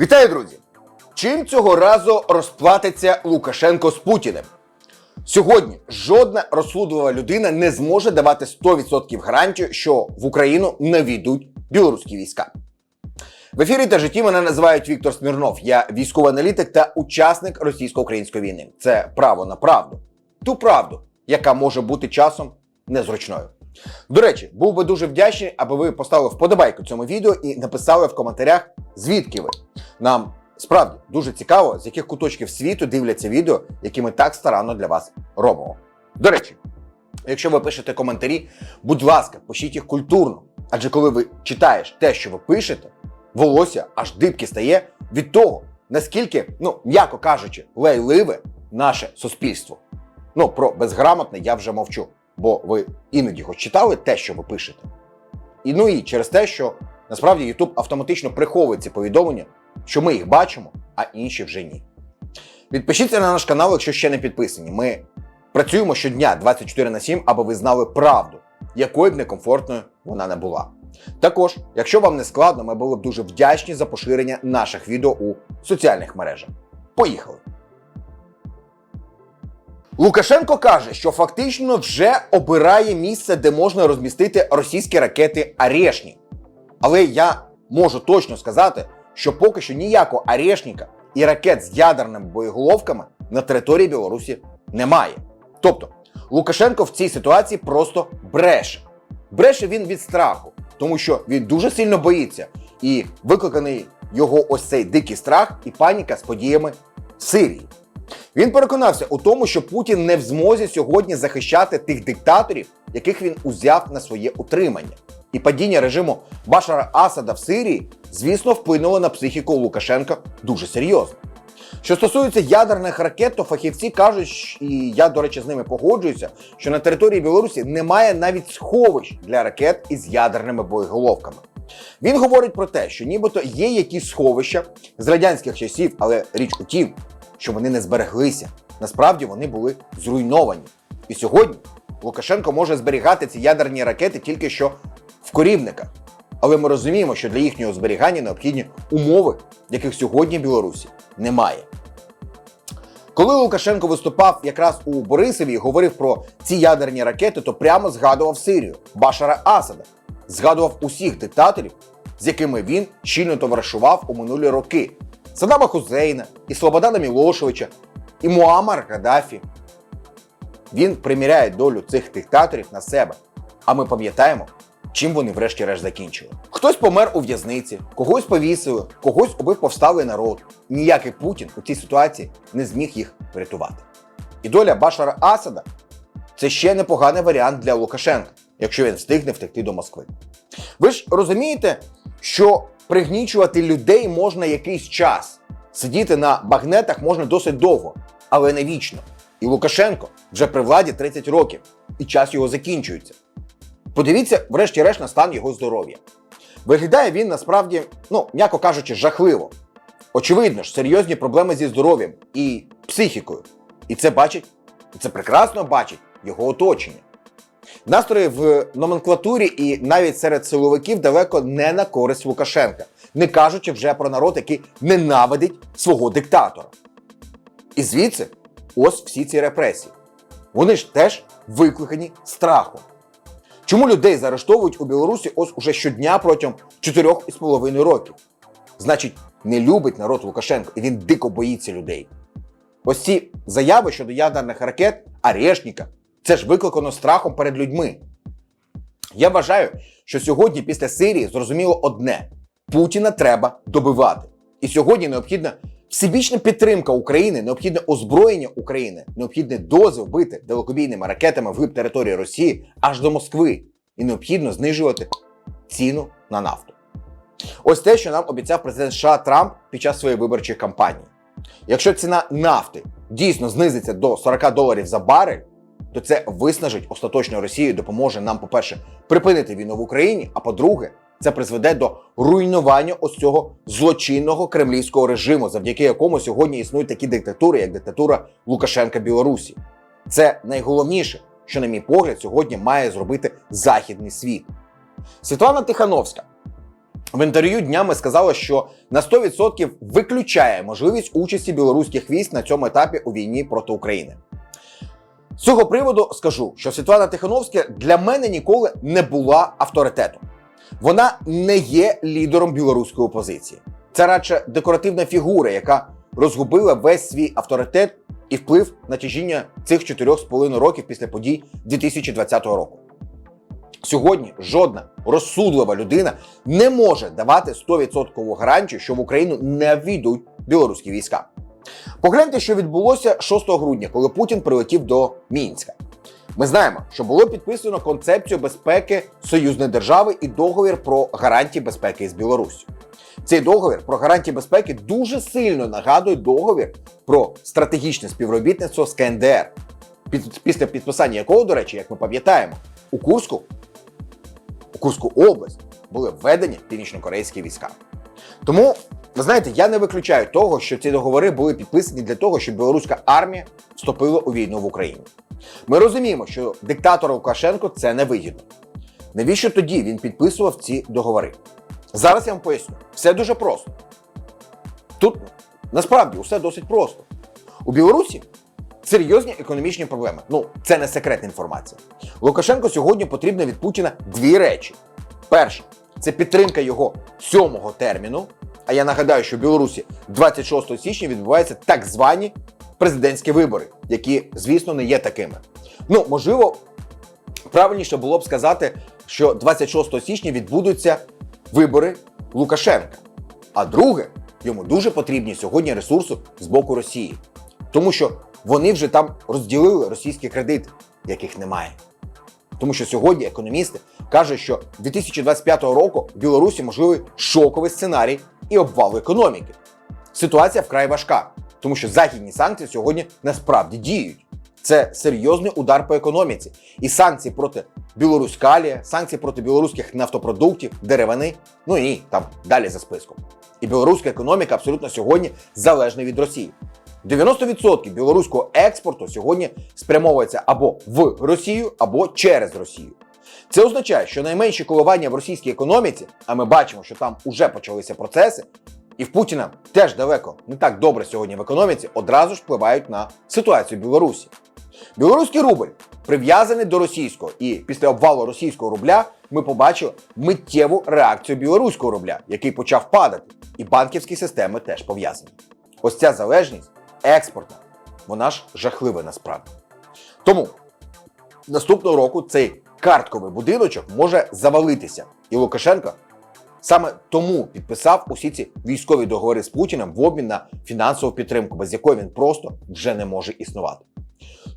Вітаю, друзі! Чим цього разу розплатиться Лукашенко з Путіним? Сьогодні жодна розсудлива людина не зможе давати 100% гарантію, що в Україну не війдуть білоруські війська. В ефірі та житті мене називають Віктор Смірнов. Я військовий аналітик та учасник російсько-української війни. Це право на правду. Ту правду, яка може бути часом незручною. До речі, був би дуже вдячний, аби ви поставили вподобайку цьому відео і написали в коментарях, звідки ви. Нам справді дуже цікаво, з яких куточків світу дивляться відео, які ми так старанно для вас робимо. До речі, якщо ви пишете коментарі, будь ласка, пишіть їх культурно. Адже коли ви читаєш те, що ви пишете, волосся аж дибки стає від того, наскільки, ну м'яко кажучи, лайливе наше суспільство. Ну про безграмотне я вже мовчу, бо ви іноді хоч читали те, що ви пишете. І ну і через те, що насправді YouTube автоматично приховує ці повідомлення, що ми їх бачимо, а інші вже ні. Підпишіться на наш канал, якщо ще не підписані. Ми працюємо щодня 24 на 7, аби ви знали правду, якою б некомфортною вона не була. Також, якщо вам не складно, ми були б дуже вдячні за поширення наших відео у соціальних мережах. Поїхали! Лукашенко каже, що фактично вже обирає місце, де можна розмістити російські ракети Арешні. Але я можу точно сказати, що поки що ніякого Арешніка і ракет з ядерними боєголовками на території Білорусі немає. Тобто Лукашенко в цій ситуації просто бреше. Бреше він від страху, тому що він дуже сильно боїться, і викликаний його ось цей дикий страх і паніка з подіями Сирії. Він переконався у тому, що Путін не в змозі сьогодні захищати тих диктаторів, яких він узяв на своє утримання. І падіння режиму Башара Асада в Сирії, звісно, вплинуло на психіку Лукашенка дуже серйозно. Що стосується ядерних ракет, то фахівці кажуть, і я, до речі, з ними погоджуюся, що на території Білорусі немає навіть сховищ для ракет із ядерними боєголовками. Він говорить про те, що нібито є якісь сховища з радянських часів, але річ у тім, що вони не збереглися. Насправді вони були зруйновані. І сьогодні Лукашенко може зберігати ці ядерні ракети тільки що в корівниках. Але ми розуміємо, що для їхнього зберігання необхідні умови, яких сьогодні в Білорусі немає. Коли Лукашенко виступав якраз у Борисові і говорив про ці ядерні ракети, то прямо згадував Сирію, Башара Асада, згадував усіх диктаторів, з якими він щільно товаришував у минулі роки: Саддама Хузейна, і Слободана Мілошевича, і Муаммар Гаддафі. Він приміряє долю цих диктаторів на себе. А ми пам'ятаємо, чим вони врешті-решт закінчили. Хтось помер у в'язниці, когось повісили, когось убив повсталий народ. Ніякий Путін у цій ситуації не зміг їх врятувати. І доля Башара Асада це ще непоганий варіант для Лукашенка, якщо він встигне втекти до Москви. Ви ж розумієте, що пригнічувати людей можна якийсь час, сидіти на багнетах можна досить довго, але не вічно. І Лукашенко вже при владі 30 років, і час його закінчується. Подивіться, врешті-решт, на стан його здоров'я. Виглядає він насправді, ну, м'яко кажучи, жахливо. Очевидно ж, серйозні проблеми зі здоров'ям і психікою. І це бачить, і це прекрасно бачить його оточення. Настрої в номенклатурі і навіть серед силовиків далеко не на користь Лукашенка, не кажучи вже про народ, який ненавидить свого диктатора. І звідси ось всі ці репресії. Вони ж теж викликані страхом. Чому людей заарештовують у Білорусі ось уже щодня протягом 4,5 років? Значить, не любить народ Лукашенко, і він дико боїться людей. Ось ці заяви щодо ядерних ракет Арешніка це ж викликано страхом перед людьми. Я вважаю, що сьогодні після Сирії зрозуміло одне: Путіна треба добивати. І сьогодні необхідна всебічна підтримка України, необхідне озброєння України, необхідний дозвіл бити далекобійними ракетами вглиб території Росії аж до Москви. І необхідно знижувати ціну на нафту. Ось те, що нам обіцяв президент США Трамп під час своєї виборчої кампанії. Якщо ціна нафти дійсно знизиться до 40 доларів за барель, то це виснажить остаточно Росію, допоможе нам, по-перше, припинити війну в Україні, а по-друге, це призведе до руйнування ось цього злочинного кремлівського режиму, завдяки якому сьогодні існують такі диктатури, як диктатура Лукашенка Білорусі. Це найголовніше, що, на мій погляд, сьогодні має зробити західний світ. Світлана Тихановська в інтерв'ю днями сказала, що на 100% виключає можливість участі білоруських військ на цьому етапі у війні проти України. З цього приводу скажу, що Світлана Тихановська для мене ніколи не була авторитетом. Вона не є лідером білоруської опозиції. Це радше декоративна фігура, яка розгубила весь свій авторитет і вплив на тяжіння цих 4,5 років після подій 2020 року. Сьогодні жодна розсудлива людина не може давати 100% гарантію, що в Україну не війдуть білоруські війська. Погляньте, що відбулося 6 грудня, коли Путін прилетів до Мінська. Ми знаємо, що було підписано концепцію безпеки союзної держави і договір про гарантії безпеки з Білоруссю. Цей договір про гарантії безпеки дуже сильно нагадує договір про стратегічне співробітництво з КНДР, після підписання якого, до речі, як ми пам'ятаємо, у Курську, у Курську область були введені північнокорейські війська. Тому, ви знаєте, я не виключаю того, що ці договори були підписані для того, щоб білоруська армія вступила у війну в Україні. Ми розуміємо, що диктатору Лукашенко це не вигідно. Навіщо тоді він підписував ці договори? Зараз я вам поясню. Все дуже просто. Тут насправді усе досить просто. У Білорусі серйозні економічні проблеми. Ну, це не секретна інформація. Лукашенко сьогодні потрібно від Путіна дві речі. Перше, це підтримка його сьомого терміну. А я нагадаю, що в Білорусі 26 січня відбуваються так звані президентські вибори, які, звісно, не є такими. Ну, можливо, правильніше було б сказати, що 26 січня відбудуться вибори Лукашенка. А друге, йому дуже потрібні сьогодні ресурси з боку Росії, тому що вони вже там розділили російські кредити, яких немає. Тому що сьогодні економісти кажуть, що 2025 року в Білорусі можливий шоковий сценарій і обвал економіки. Ситуація вкрай важка, тому що західні санкції сьогодні насправді діють. Це серйозний удар по економіці. І санкції проти Білоруськалія, санкції проти білоруських нафтопродуктів, деревини, ну і там далі за списком. І білоруська економіка абсолютно сьогодні залежна від Росії. 90% білоруського експорту сьогодні спрямовується або в Росію, або через Росію. Це означає, що найменші коливання в російській економіці, а ми бачимо, що там уже почалися процеси, і в Путіна теж далеко не так добре сьогодні в економіці, одразу ж впливають на ситуацію в Білорусі. Білоруський рубль прив'язаний до російського, і після обвалу російського рубля ми побачили миттєву реакцію білоруського рубля, який почав падати, і банківські системи теж пов'язані. Ось ця залежність експортна, вона ж жахлива насправді. Тому наступного року цей картковий будиночок може завалитися, і Лукашенко саме тому підписав усі ці військові договори з Путіним в обмін на фінансову підтримку, без якої він просто вже не може існувати.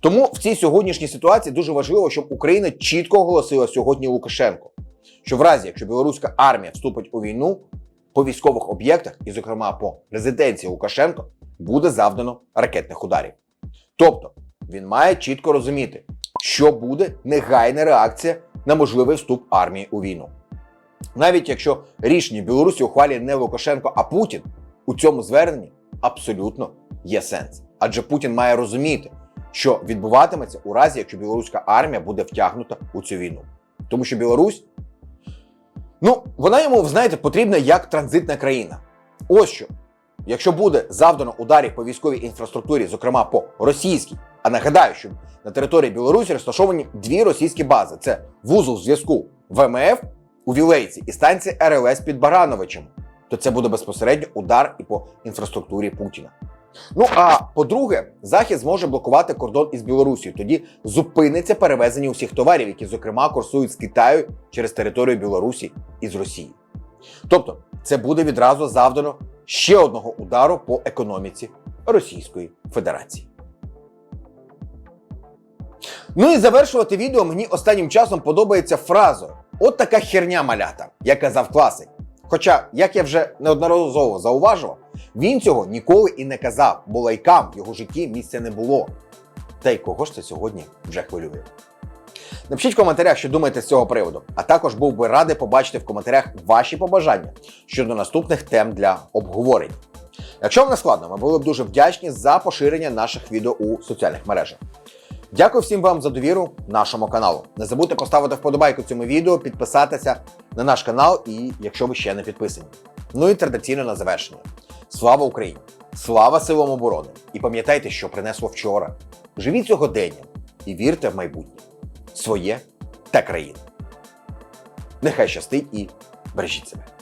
Тому в цій сьогоднішній ситуації дуже важливо, щоб Україна чітко оголосила сьогодні Лукашенко, що в разі, якщо білоруська армія вступить у війну, по військових об'єктах, і, зокрема, по резиденції Лукашенко, буде завдано ракетних ударів. Тобто він має чітко розуміти, що буде негайна реакція на можливий вступ армії у війну. Навіть якщо рішення Білорусі ухвалює не Лукашенко, а Путін, у цьому зверненні абсолютно є сенс. Адже Путін має розуміти, що відбуватиметься у разі, якщо білоруська армія буде втягнута у цю війну. Тому що Білорусь, ну, вона йому, знаєте, потрібна як транзитна країна. Ось що. Якщо буде завдано ударів по військовій інфраструктурі, зокрема по російській, а нагадаю, що на території Білорусі розташовані дві російські бази: це вузол зв'язку ВМФ у Вілейці і станція РЛС під Барановичем, то це буде безпосередньо удар і по інфраструктурі Путіна. Ну а по-друге, Захід зможе блокувати кордон із Білорусією. Тоді зупиниться перевезення усіх товарів, які, зокрема, курсують з Китаю через територію Білорусі і з Росії. Тобто, це буде відразу завдано ще одного удару по економіці Російської Федерації. Ну і завершувати відео мені останнім часом подобається фразою: от така херня малята, як казав класик. Хоча, як я вже неодноразово зауважував, він цього ніколи і не казав, бо лайкам в його житті місця не було. Та й кого ж це сьогодні вже хвилює? Напишіть в коментарях, що думаєте з цього приводу, а також був би радий побачити в коментарях ваші побажання щодо наступних тем для обговорень. Якщо вам не складно, ми були б дуже вдячні за поширення наших відео у соціальних мережах. Дякую всім вам за довіру нашому каналу. Не забудьте поставити вподобайку цьому відео, підписатися на наш канал і якщо ви ще не підписані. Ну і традиційно на завершення. Слава Україні! Слава силам оборони! І пам'ятайте, що принесло вчора. Живіть сьогоденням і вірте в майбутнє своє та країну. Нехай щастить і бережіть себе.